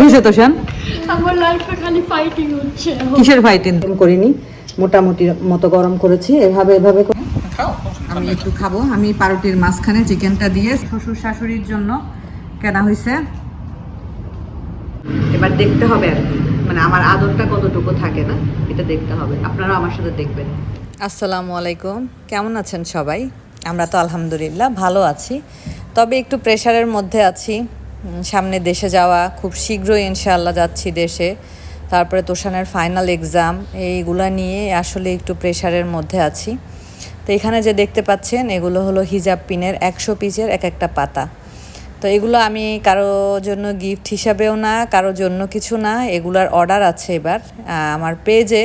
হয়েছে তোষান আমার লাইফে খালি ফাইটিং হচ্ছে। কিসের ফাইটিং করিনি মোটামুটি মতো গরম করেছি এভাবে এভাবে করে। আমি একটু খাব। আমি পাউরুটির মাঝখানে চিকেনটা দিয়ে শ্বশুর শাশুড়ির জন্য কেনা হয়েছে এবার দেখতে হবে আর কি। মানে আমার আদরটা কতটুকু থাকে না এটা দেখতে হবে। আপনারাও আমার সাথে দেখবেন। আসসালামু আলাইকুম। কেমন আছেন সবাই? আমরা তো আলহামদুলিল্লাহ ভালো আছি। তবে একটু প্রেশারের মধ্যে আছি। সামনে দেশে যাওয়া, খুব শীঘ্রই ইনশাআল্লাহ যাচ্ছি দেশে। তারপরে তোষানের ফাইনাল এক্সাম এইগুলা নিয়ে আসলে একটু প্রেশারের মধ্যে আছি। তো এখানে যে দেখতে পাচ্ছেন, এগুলো হলো হিজাব পিনের একশো পিসের এক একটা পাতা। তো এগুলো আমি কারও জন্য গিফট হিসাবেও না, কারও জন্য কিছু না, এগুলার অর্ডার আছে এবার। আমার পেজে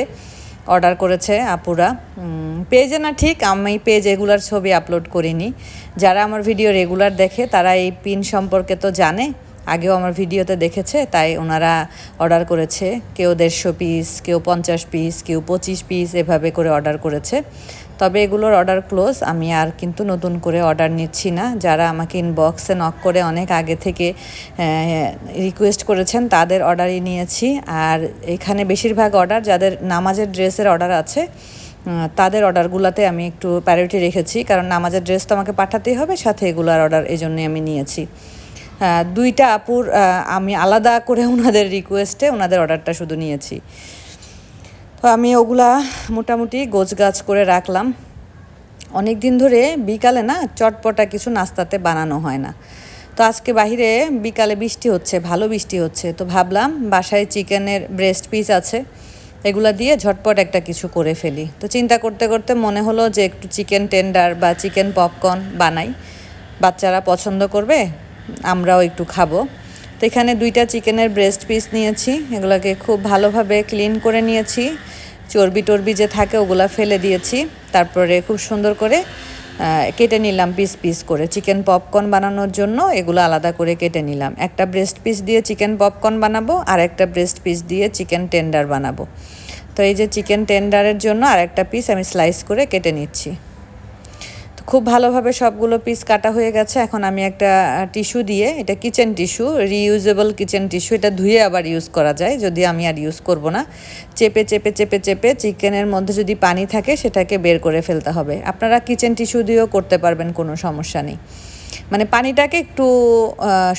অর্ডার করেছে আপুরা। পেজে না ঠিক, আমি পেজ এগুলার ছবি আপলোড করিনি। যারা আমার ভিডিও রেগুলার দেখে, তারা এই পিন সম্পর্কে তো জানে, আগেও আমার ভিডিওতে দেখেছে, তাই ওনারা অর্ডার করেছে। কেউ দেড়শো পিস কেউ পঞ্চাশ পিস কেউ পঁচিশ পিস এভাবে করে অর্ডার করেছে। তবে এগুলোর অর্ডার ক্লোজ আমি আর কিন্তু নতুন করে অর্ডার নিচ্ছি না। যারা আমাকে ইনবক্সে নক করে অনেক আগে থেকে রিকোয়েস্ট করেছেন, তাদের অর্ডারই নিয়েছি। আর এখানে বেশিরভাগ অর্ডার যাদের নামাজের ড্রেসের অর্ডার আছে তাদের অর্ডারগুলোতে আমি একটু প্যারিটি রেখেছি। কারণ নামাজের ড্রেস তো আমাকে পাঠাতেই হবে, সাথে এগুলোর অর্ডার এই জন্যই আমি নিয়েছি। দুইটা আপুর আমি আলাদা করে ওনাদের রিকোয়েস্টে ওনাদের অর্ডারটা শুধু নিয়েছি। তো আমি ওগুলা মোটামুটি গোছ গাছ করে রাখলাম। অনেক দিন ধরে বিকালে না চটপটা কিছু নাস্তাতে বানানো হয় না। তো আজকে বাহিরে বিকালে বৃষ্টি হচ্ছে, ভালো বৃষ্টি হচ্ছে। তো ভাবলাম বাসায় চিকেনের ব্রেস্ট পিস আছে, এগুলা দিয়ে ঝটপট একটা কিছু করে ফেলি। তো চিন্তা করতে করতে মনে হলো যে একটু চিকেন টেন্ডার বা চিকেন পপকর্ন বানাই। বাচ্চারা পছন্দ করবে, আমরাও একটু খাব। তো এখানে দুইটা চিকেনের ব্রেস্ট পিস নিয়েছি। এগুলোকে খুব ভালোভাবে ক্লিন করে নিয়েছি। চর্বি টর্বি যে থাকে ওগুলা ফেলে দিয়েছি। তারপরে খুব সুন্দর করে কেটে নিলাম পিস পিস করে। চিকেন পপকর্ন বানানোর জন্য এগুলো আলাদা করে কেটে নিলাম। একটা ব্রেস্ট পিস দিয়ে চিকেন পপকর্ন বানাবো, আর একটা ব্রেস্ট পিস দিয়ে চিকেন টেন্ডার বানাবো। তো এই যে চিকেন টেন্ডারের জন্য আর একটা পিস আমি স্লাইস করে কেটে নিচ্ছি। খুব ভালোভাবে সবগুলো পিস কাটা হয়ে গেছে। এখন আমি একটা টিস্যু দিয়ে, এটা kitchen tissue reusable kitchen tissue এটা ধুয়ে আবার ইউজ করা যায়, যদি আমি আর ইউজ করব না। চেপে চেপে চেপে চেপে চিকেনের মধ্যে যদি পানি থাকে, সেটাকে বের করে ফেলতে হবে। আপনারা কিচেন টিস্যু দিয়েও করতে পারবেন, কোনো সমস্যা নেই। মানে পানিটাকে একটু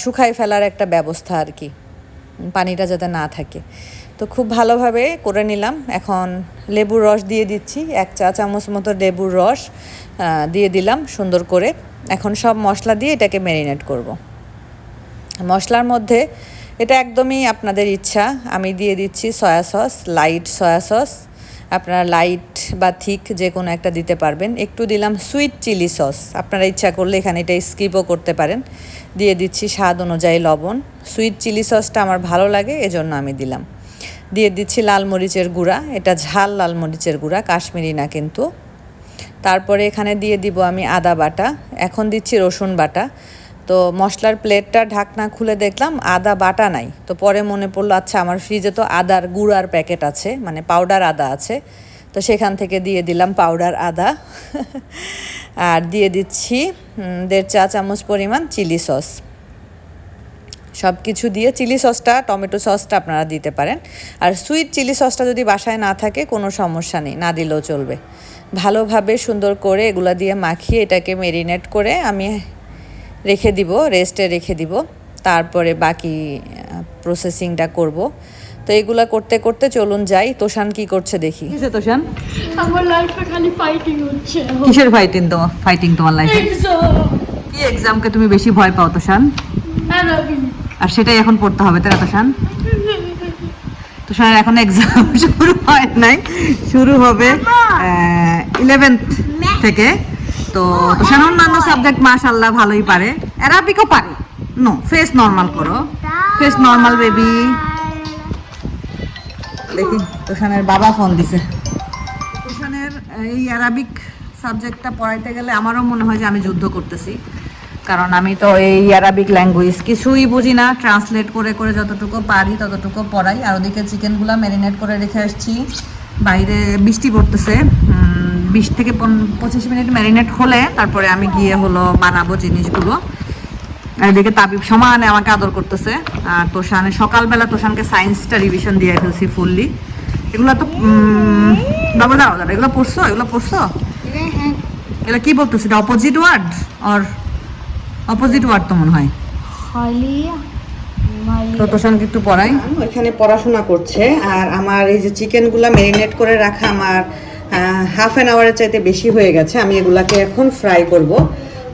শুকায় ফেলার একটা ব্যবস্থা আর কি। পানিটা যাতে না থাকে। তো খুব ভালোভাবে করে নিলাম। এখন লেবুর রস দিয়ে দিচ্ছি। এক চা চামচ মতো লেবুর রস দিয়ে দিলাম সুন্দর করে। এখন সব মশলা দিয়ে এটাকে ম্যারিনেট করব। মশলার মধ্যে এটা একদমই আপনাদের ইচ্ছা। আমি দিয়ে দিচ্ছি soya sauce, light soya sauce. আপনারা লাইট বা থিক যে কোনো একটা দিতে পারবেন। একটু দিলাম সুইট চিলি সস। আপনারা ইচ্ছা করলে এখানে এটা স্কিপও করতে পারেন। দিয়ে দিচ্ছি স্বাদ অনুযায়ী লবণ। সুইট চিলি সসটা আমার ভালো লাগে, এজন্য আমি দিলাম। দিয়ে দিচ্ছি লাল মরিচের গুঁড়া। এটা ঝাল লাল মরিচের গুঁড়া, কাশ্মীরি না কিন্তু। তারপরে এখানে দিয়ে দিব আমি আদা বাটা। এখন দিচ্ছি রসুন বাটা। তো মশলার প্লেটটা ঢাকনা খুলে দেখলাম আদা বাটা নাই। তো পরে মনে পড়ল আচ্ছা আমার ফ্রিজে তো আদার গুঁড়ার প্যাকেট আছে মানে পাউডার আদা আছে। তো সেখান থেকে দিয়ে দিলাম পাউডার আদা। আর দিয়ে দিচ্ছি দেড় চা চামচ পরিমাণ চিলি সস। সব কিছু দিয়ে চিলি সসটা টমেটো সসটা আপনারা দিতে পারেন। আর সুইট চিলি সসটা যদি বাসায় না থাকে কোনো সমস্যা নেই না দিলেও চলবে। ভালোভাবে সুন্দর করে এগুলো দিয়ে মাখিয়ে এটাকে মেরিনেট করে আমি রেখে দিব রেস্টে রেখে দিব। তারপরে বাকি প্রসেসিংটা করব। তো এগুলা করতে করতে চলুন যাই। তোষান কি করছে দেখি। তোষান? আমার লাইফে খালি ফাইটিং হচ্ছে। কিসের ফাইটিং তোমার ফাইটিং তোমার লাইফে কি এক্সামকে তুমি বেশি ভয় পাও তোষান? আর সেটাই এখন পড়তে হবে তাই না তোষান? তুষার এখন এক্সাম শুরু হয় নাই। শুরু হবে ইলেভেন্থ থেকে। তো তুষার অন্যান্য সাবজেক্ট মাশাল্লাহ ভালোই পারে। অ্যারাবিকও পারে। নো ফেস নর্মাল করো। ফেস নর্মাল বেবি দেখি তুষানের বাবা ফোন দিছে। তুষানের এই অ্যারাবিক সাবজেক্টটা পড়াইতে গেলে আমারও মনে হয় যে আমি যুদ্ধ করতেছি। কারণ আমি তো এই অ্যারাবিক ল্যাঙ্গুয়েজ কিছুই বুঝি না। ট্রান্সলেট করে করে যতটুকু পারি ততটুকু পড়াই। আর ওদিকে চিকেনগুলো ম্যারিনেট করে রেখে আসছি। বাইরে বৃষ্টি পড়তেছে। বিশ থেকে পন- পঁচিশ মিনিট ম্যারিনেট হলে তারপরে আমি গিয়ে হলো বানাবো জিনিসগুলো। এদিকে তাবিব সমানে আমাকে আদর করতেছে। আর তোষানে সকালবেলা তোষানকে সায়েন্সটা রিভিশন দিয়ে ফেলছি ফুললি এগুলো তো বাবা দাও দাঁড়া এগুলো পড়ছো? এগুলো পড়ছো? এগুলো কি বলতেছে? এটা অপোজিট ওয়ার্ড আর অপোজিট ওয়ার্ড তো মনে হয়। খালিয়া তো একটু পড়াই। এখানে পড়াশোনা করছে আর আমার এই যে চিকেনগুলো ম্যারিনেট করে রাখা আমার হাফ অ্যান আওয়ারের চাইতে বেশি হয়ে গেছে। আমি এগুলাকে এখন ফ্রাই করব।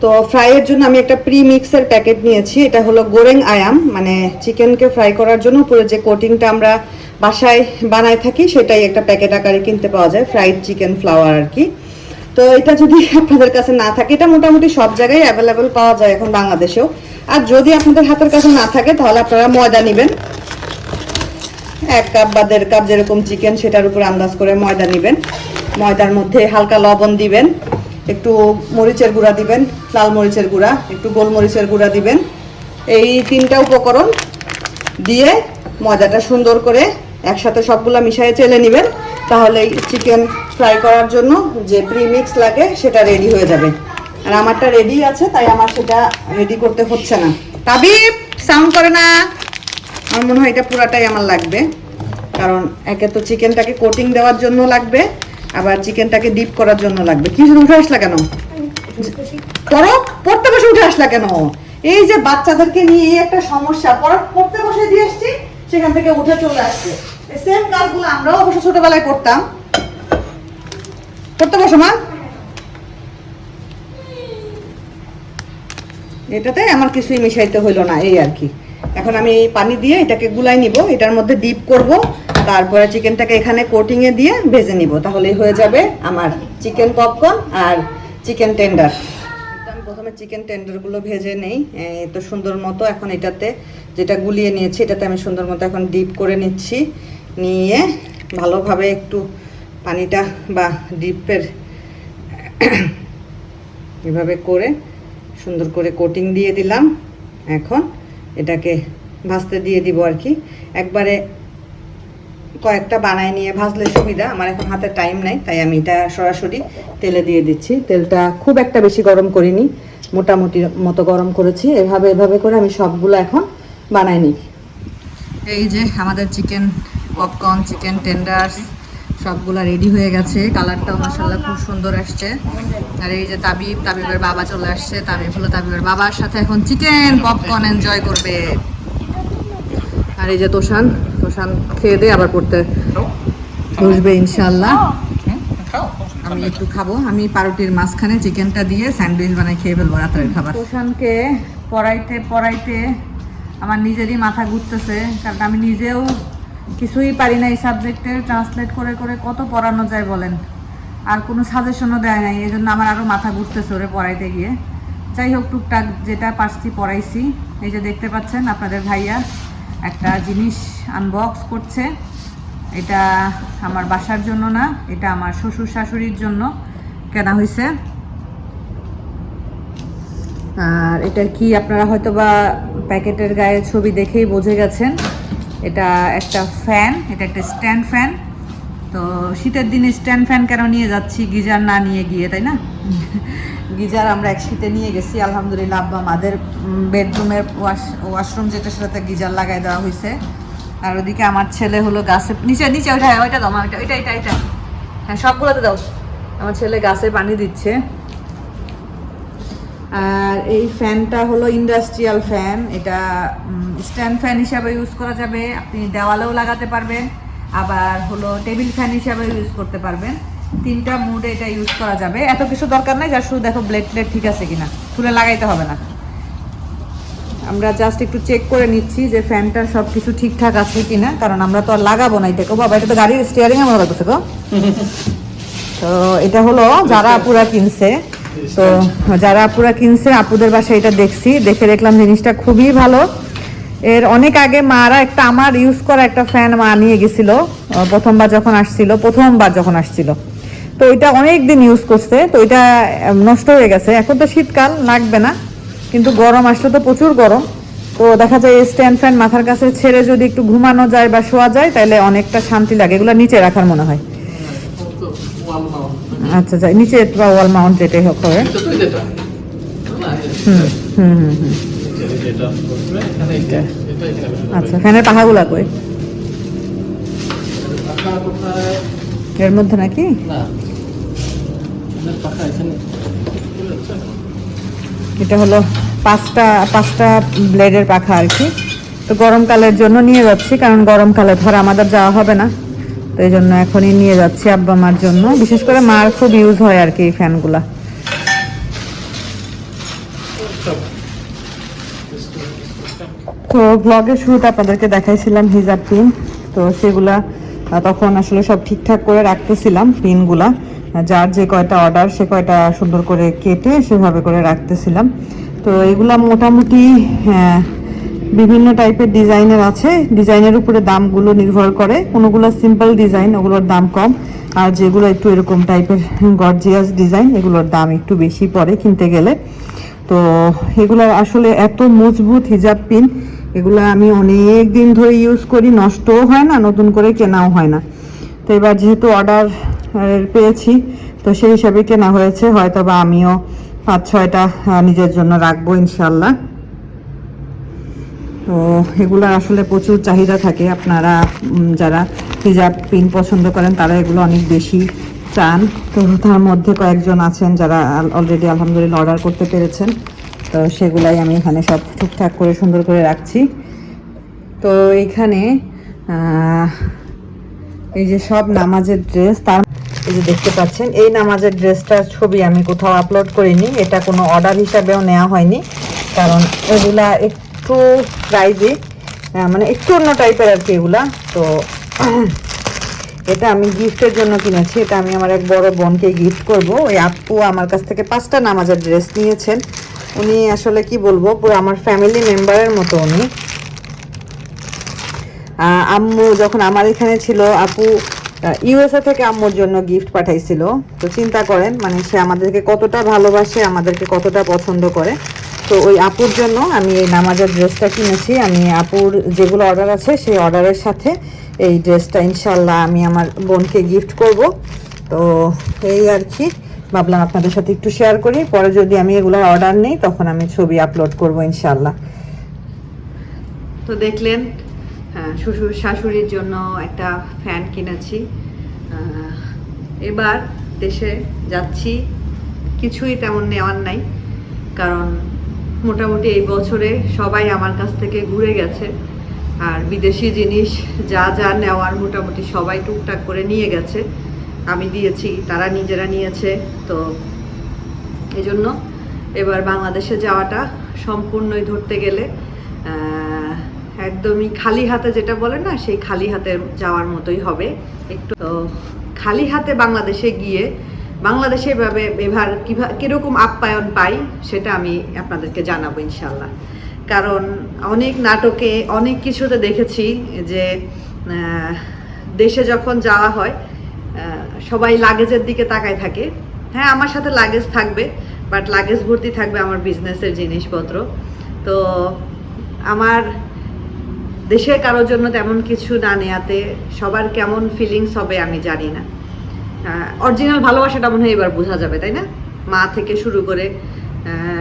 তো ফ্রাইয়ের জন্য আমি একটা প্রি মিক্সের প্যাকেট নিয়েছি। এটা হলো গোরেং আয়াম। মানে চিকেনকে ফ্রাই করার জন্য উপরে যে কোটিংটা আমরা বাসায় বানায় থাকি সেটাই একটা প্যাকেট আকারে কিনতে পাওয়া যায় ফ্রাইড চিকেন ফ্লাওয়ার আর কি। তো এটা যদি আপনাদের কাছে না থাকে, এটা মোটামুটি সব জায়গায় অ্যাভেলেবেল পাওয়া যায় এখন বাংলাদেশেও। আর যদি আপনাদের হাতের কাছে না থাকে, তাহলে আপনারা ময়দা নেবেন। এক কাপ বা দেড় কাপ যেরকম চিকেন সেটার উপর আন্দাজ করে ময়দা নেবেন। ময়দার মধ্যে হালকা লবণ দিবেন, একটু মরিচের গুঁড়া দিবেন, লাল মরিচের গুঁড়া, একটু গোলমরিচের গুঁড়া দিবেন। এই তিনটা উপকরণ দিয়ে ময়দাটা সুন্দর করে একসাথে সবগুলা মিশিয়ে চেলে নেবেন। তাহলে চিকেন ফ্রাই করার জন্য যে প্রিমিক্স লাগে সেটা রেডি হয়ে যাবে। আর আমারটা রেডি আছে, তাই আমার সেটা রেডি করতে হচ্ছে না। তাবিব সাউন্ড করে না। আমার মনে হয় এটা পুরাটাই আমার লাগবে। কারণ একে তো চিকেনটাকে কোটিং দেওয়ার জন্য লাগবে, আবার চিকেনটাকে ডিপ করার জন্য লাগবে। কি উঠে আসলা কেন? পড়ো, পড়তে বসে উঠে আসলা কেন? এই যে বাচ্চাদেরকে নিয়ে এই একটা সমস্যা, পড়া, পড়তে বসে দিয়ে আসছি সেখান থেকে উঠে চলে আসছে। সেম কাজগুলো আমরাও অবশ্য ছোটবেলায় করতাম। পড়তে বসো, মা। এটাতে আমার কিছুই মিশাইতে হইল না, এই আর কি। এখন আমি পানি দিয়ে এটাকে গুলাই নিব, এটার মধ্যে ডিপ করব, তারপরে চিকেনটাকে এখানে কোটিং এ দিয়ে ভেজে নিব, তাহলেই হয়ে যাবে আমার চিকেন পপকর্ন আর চিকেন টেন্ডার। আমি প্রথমে চিকেন টেন্ডারগুলো ভেজে নেই তো সুন্দর মতো এখন এটাতে যেটা গুলিয়ে নিয়েছি, এটাতে আমি সুন্দর মতো এখন ডিপ করে নিচ্ছি। নিয়ে ভালোভাবে একটু পানিটা বা ডিপের এভাবে করে সুন্দর করে কোটিং দিয়ে দিলাম। এখন এটাকে ভাজতে দিয়ে দিব আর কি। একবারে কয়েকটা বানায় নিয়ে ভাজলে সুবিধা, আমার এখন হাতে টাইম নাই, তাই আমি এটা সরাসরি তেলে দিয়ে দিচ্ছি। তেলটা খুব একটা বেশি গরম করিনি, মোটামুটি মতো গরম করেছি। এভাবে এভাবে করে আমি সবগুলো এখন বানাই নিই। এই যে আমাদের চিকেন পপকর্ন চিকেন টেন্ডার সবগুলা রেডি হয়ে গেছে। কালারটাও মাসাল্লাহ খুব সুন্দর আসছে। আর এই যে তাবিব, তাবিবের বাবা চলে আসছে। তাবিব হলো তাবিবের বাবার সাথে এখন চিকেন পপকর্ন এনজয় করবে। আর এই যে তোষান তোষান খেয়ে দিয়ে আবার পড়তে বসবে ইনশাল্লাহ আমি একটু খাব। আমি পাউরুটির মাঝখানে চিকেনটা দিয়ে স্যান্ডউইচ বানাই খেয়ে ফেলব রাতের খাবার। তোষানকে পড়াইতে পড়াইতে আমার নিজেরই মাথা ঘুরতেছে, কারণ আমি নিজেও কিছুই পারি না এই সাবজেক্টে ট্রান্সলেট করে করে কত পড়ানো যায় বলেন? আর কোনো সাজেশনও দেয় নাই এই জন্য আমার আরও মাথা ঘুরতেছে ওরে পড়াইতে গিয়ে। যাই হোক, টুকটাক যেটা পারছি পড়াইছি। এই যে দেখতে পাচ্ছেন আপনাদের ভাইয়া একটা জিনিস আনবক্স করছে। এটা আমার বাসার জন্য না, এটা আমার শ্বশুর শাশুড়ির জন্য কেনা হয়েছে আর এটা কি আপনারা হয়তো বা প্যাকেটের গায়ে ছবি দেখেই বুঝে গেছেন। এটা একটা ফ্যান এটা একটা স্ট্যান্ড ফ্যান তো শীতের দিনে স্ট্যান্ড ফ্যান কেন নিয়ে যাচ্ছি? গিজার না নিয়ে গিয়ে, তাই না? গিজার আমরা এক শীতে নিয়ে গেছি, আলহামদুলিল্লাহ। আব্বা আমাদের বেডরুমের ওয়াশ ওয়াশরুম যেটা, সেটাতে গিজার লাগাই দেওয়া হয়েছে আর ওদিকে আমার ছেলে হলো গাছে, নিচে নিচে, ওইটা ওইটা দাও ওইটা ওইটা এটা এটা হ্যাঁ সবগুলোতে দাও। আমার ছেলে গাছে পানি দিচ্ছে। আর এই ফ্যানটা হলো ইন্ডাস্ট্রিয়াল ফ্যান এটা স্ট্যান্ড ফ্যান হিসাবে ইউজ করা যাবে আপনি দেওয়ালেও লাগাতে পারবেন আবার হলো টেবিল ফ্যান হিসাবে ইউজ করতে পারবেন। তিনটা মুডে এটা ইউজ করা যাবে। এত কিছু দরকার নাই যা শুধু দেখো ব্লেড প্লেট ঠিক আছে কিনা খুলে লাগাইতে হবে না। আমরা জাস্ট একটু চেক করে নিচ্ছি যে ফ্যানটার সব কিছু ঠিকঠাক আছে কিনা কারণ আমরা তো আর লাগাবো না এটা বাবা এটা তো গাড়ির স্টিয়ারিং এ মনে তো এটা হলো যারা আপুরা কিনছে তো যারা আপুরা কিনছে আপুদের বাসায় এটা দেখছি দেখে দেখলাম জিনিসটা খুবই ভালো এর অনেক আগে মারা একটা আমার ইউজ করা একটা ফ্যান মা নিয়ে গেছিল প্রথমবার যখন আসছিল প্রথমবার যখন আসছিল তো এটা অনেক দিন ইউজ করছে তো এটা নষ্ট হয়ে গেছে এখন তো শীতকাল লাগবে না কিন্তু গরম আসলে তো প্রচুর গরম তো দেখা যায় স্ট্যান্ড ফ্যান মাথার কাছে ছেড়ে যদি একটু ঘুমানো যায় বা শোয়া যায় তাহলে অনেকটা শান্তি লাগে এগুলো নিচে রাখার মনে হয় আচ্ছা আচ্ছা নিচে বা ওয়াল মাউন্ট যেটাই হোক হবে হুম হুম হুম হুম। এখানে এখানে আচ্ছা ফ্যানের পাখাগুলা কই? এর মধ্যে নাকি? এখানে। এখানে? এটা হলো পাঁচটা পাঁচটা ব্লেডের পাখা আর কি। তো গরমকালের জন্য নিয়ে যাচ্ছি কারণ গরমকালে ধর আমাদের যাওয়া হবে না। তো এই জন্য এখনই নিয়ে যাচ্ছি আব্বা মার জন্য। বিশেষ করে মার খুব ইউজ হয় আর কি এই ফ্যানগুলা। তো ব্লগের শুরুতে আপনাদেরকে দেখাইছিলাম হিজাব পিন তো সেগুলা তখন আসলে সব ঠিকঠাক করে রাখতেছিলাম পিনগুলা যার যে কয়টা অর্ডার সে কয়টা সুন্দর করে কেটে সেভাবে করে রাখতেছিলাম। তো এগুলা মোটামুটি হ্যাঁ, বিভিন্ন টাইপের ডিজাইনের আছে। ডিজাইনের উপরে দামগুলো নির্ভর করে। কোনোগুলো সিম্পল ডিজাইন ওগুলোর দাম কম। আর যেগুলো একটু এরকম টাইপের গর্জিয়াস ডিজাইন এগুলোর দাম একটু বেশি পড়ে কিনতে গেলে। তো এগুলো আসলে এত মজবুত হিজাব পিন, এগুলো আমি অনেক দিন ধরে ইউজ করি, নষ্টও হয় না, নতুন করে কেনাও হয় না। তো এবার যেহেতু অর্ডার পেয়েছি, তো সেই হিসাবে কেনা হয়েছে। হয়তো বা আমিও পাঁচ ছয়টা নিজের জন্য রাখব ইনশাল্লাহ তো এগুলো আসলে প্রচুর চাহিদা থাকে। আপনারা যারা হিজাব পিন পছন্দ করেন, তারা এগুলো অনেক বেশি চান। তো তার মধ্যে কয়েকজন আছেন যারা অলরেডি আলহামদুলিল্লাহ অর্ডার করতে পেরেছেন। তো সেগুলাই আমি এখানে সব ঠিকঠাক করে সুন্দর করে রাখছি। তো এইখানে এই যে সব নামাজের ড্রেস তার এই যে দেখতে পাচ্ছেন, এই নামাজের ড্রেসটার ছবি আমি কোথাও আপলোড করিনি। এটা কোনো অর্ডার হিসাবেও নেওয়া হয়নি। কারণ এগুলা একটু প্রাইজে মানে একটু অন্য টাইপের আর কি এগুলা। তো এটা আমি গিফটের জন্য কিনেছি। এটা আমি আমার এক বড় বোনকে গিফট করব। ওই আপু আমার কাছ থেকে পাঁচটা নামাজের ড্রেস নিয়েছেন। উনি আসলে কি বলব, পুরো আমার ফ্যামিলি মেম্বারের মতো উনি। আম্মু যখন আমার এখানে ছিল, আপু ইউএসএ থেকে আম্মুর জন্য গিফট পাঠাইছিল। তো চিন্তা করেন মানে সে আমাদেরকে কতটা ভালোবাসে, আমাদেরকে কতটা পছন্দ করে। তো ওই আপুর জন্য আমি এই নামাজের ড্রেসটা কিনেছি। আমি আপুর যেগুলো অর্ডার আছে সেই অর্ডারের সাথে এই ড্রেসটা ইনশাল্লাহ আমি আমার বোনকে গিফট করব। তো এই আর কি। ভাবলাম আপনাদের সাথে একটু শেয়ার করি। পরে যদি আমি এগুলোর অর্ডার নেই তখন আমি ছবি আপলোড করব ইনশাল্লাহ তো দেখলেন হ্যাঁ, শ্বশুর শাশুড়ির জন্য একটা ফ্যান কিনেছি। এবার দেশে যাচ্ছি। কিছুই তেমন নেওয়ার নাই কারণ মোটামুটি এই বছরে সবাই আমার কাছ থেকে ঘুরে গেছে। আর বিদেশি জিনিস যা যা নেওয়ার মোটামুটি সবাই টুকটাক করে নিয়ে গেছে। আমি দিয়েছি, তারা নিজেরা নিয়েছে, তো এই জন্য এবার বাংলাদেশে যাওয়াটা সম্পূর্ণই ধরতে গেলে একদমই খালি হাতে যেটা বলে না, সেই খালি হাতে যাওয়ার মতোই হবে। একটু খালি হাতে বাংলাদেশে গিয়ে বাংলাদেশে এভাবে এবার কীভাবে কীরকম আপ্যায়ন পাই, সেটা আমি আপনাদেরকে জানাব ইনশাল্লাহ কারণ অনেক নাটকে, অনেক কিছুতে দেখেছি যে দেশে যখন যাওয়া হয় সবাই লাগেজের দিকে তাকায় থাকে। হ্যাঁ আমার সাথে লাগেজ থাকবে, বাট লাগেজ ভর্তি থাকবে আমার বিজনেসের জিনিসপত্র। তো আমার দেশের কারোর জন্য তেমন কিছু না নেয়াতে সবার কেমন ফিলিংস হবে আমি জানি না। অরিজিনাল ভালোবাসাটা মনে হয় এবার বোঝা যাবে, তাই না? মা থেকে শুরু করে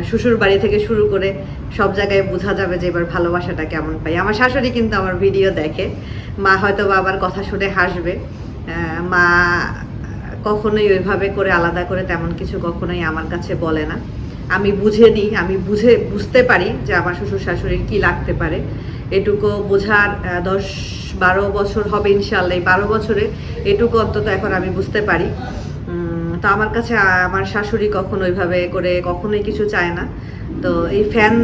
শ্বশুর বাড়ি থেকে শুরু করে সব জায়গায় বোঝা যাবে যে এবার ভালোবাসাটা কেমন পাই। আমার শাশুড়ি কিন্তু আমার ভিডিও দেখে। মা হয়তো বা আবার কথা শুনে হাসবে। মা কখনোই ওইভাবে করে, আলাদা করে তেমন কিছু কখনোই আমার কাছে বলে না। আমি বুঝে নিই আমি বুঝে, বুঝতে পারি যে আমার শ্বশুর শাশুড়ির কি লাগতে পারে। এটুকু বোঝার দশ বারো বছর হবে ইনশাল্লাহ এই বারো বছরে এটুকু অন্তত এখন আমি বুঝতে পারি। তো আমার কাছে, আমার শাশুড়ি কখনো ওইভাবে করে কখনোই কিছু চায় না। তো এই ফ্যান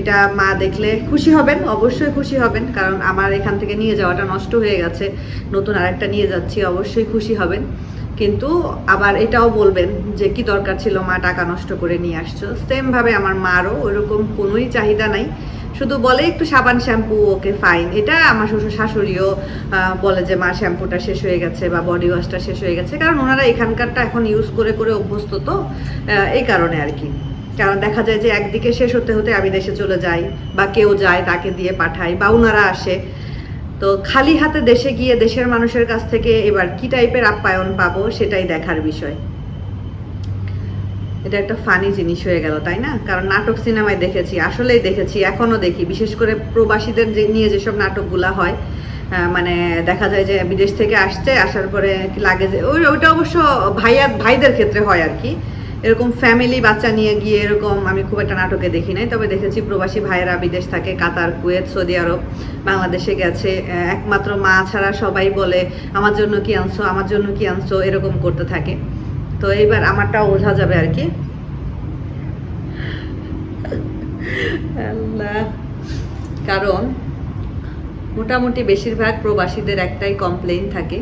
এটা মা দেখলে খুশি হবেন, অবশ্যই খুশি হবেন, কারণ আমার এখান থেকে নিয়ে যাওয়াটা নষ্ট হয়ে গেছে। নতুন আরেকটা নিয়ে যাচ্ছি, অবশ্যই খুশি হবেন। কিন্তু আবার এটাও বলবেন যে কি দরকার ছিল মা টাকা নষ্ট করে নিয়ে আসছো। সেমভাবে আমার মারও ওইরকম কোনোই চাহিদা নাই। শুধু বলে একটু সাবান শ্যাম্পু, ওকে ফাইন এটা আমার শ্বশুর শাশুড়িও বলে যে মা শ্যাম্পুটা শেষ হয়ে গেছে বা বডি ওয়াশটা শেষ হয়ে গেছে। কারণ ওনারা এখানকারটা এখন ইউজ করে করে অভ্যস্ত তো এই কারণে আর কি। কারণ দেখা যায় যে একদিকে শেষ হতে হতে আমি দেশে চলে যাই বা কেউ যায় তাকে দিয়ে পাঠাই বা ওনারা আসে। তো খালি হাতে দেশে গিয়ে দেশের মানুষের কাছ থেকে এবার কি টাইপের আপ্যায়ন পাবো সেটাই দেখার বিষয়। এটা একটা ফানি জিনিস হয়ে গেল, তাই না? কারণ নাটক সিনেমায় দেখেছি, আসলেই দেখেছি এখনও দেখি। বিশেষ করে প্রবাসীদের যে নিয়ে যেসব নাটকগুলা হয় মানে দেখা যায় যে বিদেশ থেকে আসছে, আসার পরে লাগে যে, ওই, ওইটা অবশ্য ভাইয়া, ভাইদের ক্ষেত্রে হয় আর কি। এরকম ফ্যামিলি বাচ্চা নিয়ে গিয়ে এরকম আমি খুব একটা নাটকে দেখি নাই, তবে দেখেছি প্রবাসী ভাইয়েরা বিদেশ থাকে, কাতার, কুয়েত, সৌদি আরব, বাংলাদেশে গেছে। একমাত্র মা ছাড়া সবাই বলে, আমার জন্য কি আনছো, আমার জন্য কি আনছো? এরকম করতে থাকে। তো এইবার আমারটাও বোঝা যাবে আর কি। কারণ মোটামুটি বেশিরভাগ প্রবাসীদের একটাই কমপ্লেন থাকে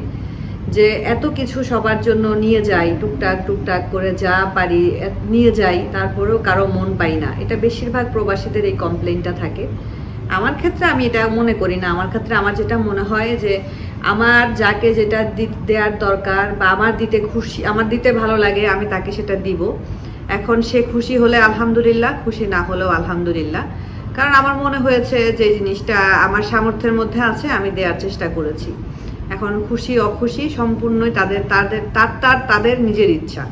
যে এত কিছু সবার জন্য নিয়ে যাই, টুকটাক টুকটাক করে যা পারি নিয়ে যাই, তারপরেও কারও মন পাই না। এটা বেশিরভাগ প্রবাসীদের এই কমপ্লেনটা থাকে। আমার ক্ষেত্রে আমি এটা মনে করি না। আমার ক্ষেত্রে আমার যেটা মনে হয় যে, আমার যাকে যেটা দেওয়ার দরকার বা আমার দিতে খুশি, আমার দিতে ভালো লাগে, আমি তাকে সেটা দিব। এখন সে খুশি হলে আলহামদুলিল্লাহ, খুশি না হলেও আলহামদুলিল্লাহ। কারণ আমার মনে হয়েছে যে জিনিসটা আমার সামর্থ্যের মধ্যে আছে, আমি দেওয়ার চেষ্টা করেছি। এখন খুশি অখুশি সম্পূর্ণই তাদের তাদের তার তার তাদের নিজের ইচ্ছা।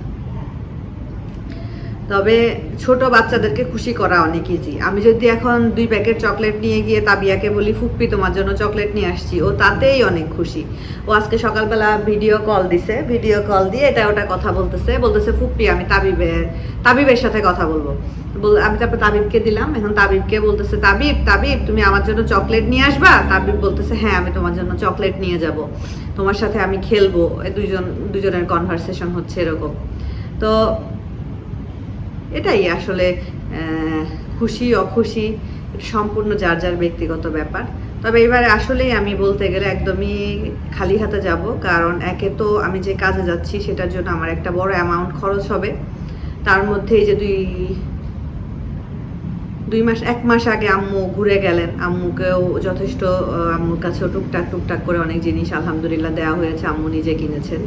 তবে ছোট বাচ্চাদেরকে খুশি করা অনেক ইজি আমি যদি এখন দুই প্যাকেট চকলেট নিয়ে গিয়ে তাবিয়াকে বলি, ফুপ্পি, তোমার জন্য চকলেট নিয়ে আসছি। ও তাতেই অনেক খুশি। ও আজকে সকালবেলা ভিডিও কল দিছে। ভিডিও কল দিয়ে এটা ওটা কথা বলতেছে। বলতেছে, ফুপ্পি, আমি তাবিবের তাবিবের সাথে কথা বলব। বল- আমি তারপর তাবিবকে দিলাম। এখন তাবিবকে বলতেছে, তাবিব তাবিব, তুমি আমার জন্য চকলেট নিয়ে আসবা? তাবিব বলতেছে হ্যাঁ আমি তোমার জন্য চকলেট নিয়ে যাব। তোমার সাথে আমি খেলব। এই দুইজন, দুজনের কনভারসেশন হচ্ছে এরকম। তো এটাই আসলে খুশি, অখুশি সম্পূর্ণ যার যার ব্যক্তিগত ব্যাপার। তবে এবারে আসলেই আমি বলতে গেলে একদমই খালি হাতে যাব, কারণ একে তো আমি যে কাজে যাচ্ছি সেটার জন্য আমার একটা বড় অ্যামাউন্ট খরচ হবে। তার মধ্যে এই যে দুই দুই মাস, এক মাস আগে আম্মু ঘুরে গেলেন। আম্মুকেও যথেষ্ট আম্মুর কাছেও টুকটাক টুকটাক করে অনেক জিনিস আলহামদুলিল্লাহ দেওয়া হয়েছে, আম্মু নিজে কিনেছেন।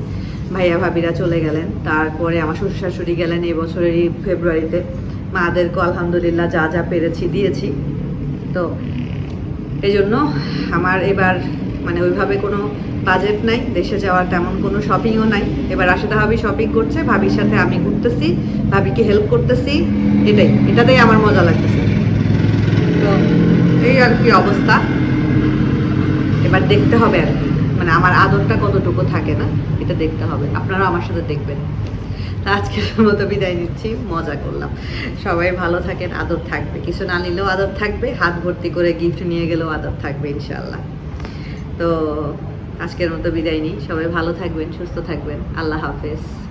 ভাইয়া, ভাবিরা চলে গেলেন। তারপরে আমার শ্বশুর শাশুড়ি গেলেন এই বছরেরই ফেব্রুয়ারিতে। মাদেরকেও আলহামদুলিল্লাহ যা যা পেরেছি দিয়েছি। তো এই জন্য আমার এবার মানে ওইভাবে কোনো বাজেট নাই, দেশে যাওয়ার তেমন কোনো শপিংও নাই। এবার রাশেদা ভাবি শপিং করছে, ভাবির সাথে আমি ঘুরতেছি, ভাবিকে হেল্প করতেছি, এটাই। এটাতেই আমার মজা লাগতেছে। এই আর কি অবস্থা। এবার দেখতে হবে আর কি। মানে আমার আদরটা কতটুকু থাকে না, এটা দেখতে হবে। আপনারা আমার সাথে দেখবেন। তা আজকের মতো বিদায় নিচ্ছি, মজা করলাম। সবাই ভালো থাকেন, আদর থাকবে। কিছু না নিলেও আদর থাকবে, হাত ভর্তি করে গিফট নিয়ে গেলেও আদর থাকবে ইনশাল্লাহ তো আজকের মতো বিদায় নিই। সবাই ভালো থাকবেন, সুস্থ থাকবেন। আল্লাহ হাফেজ।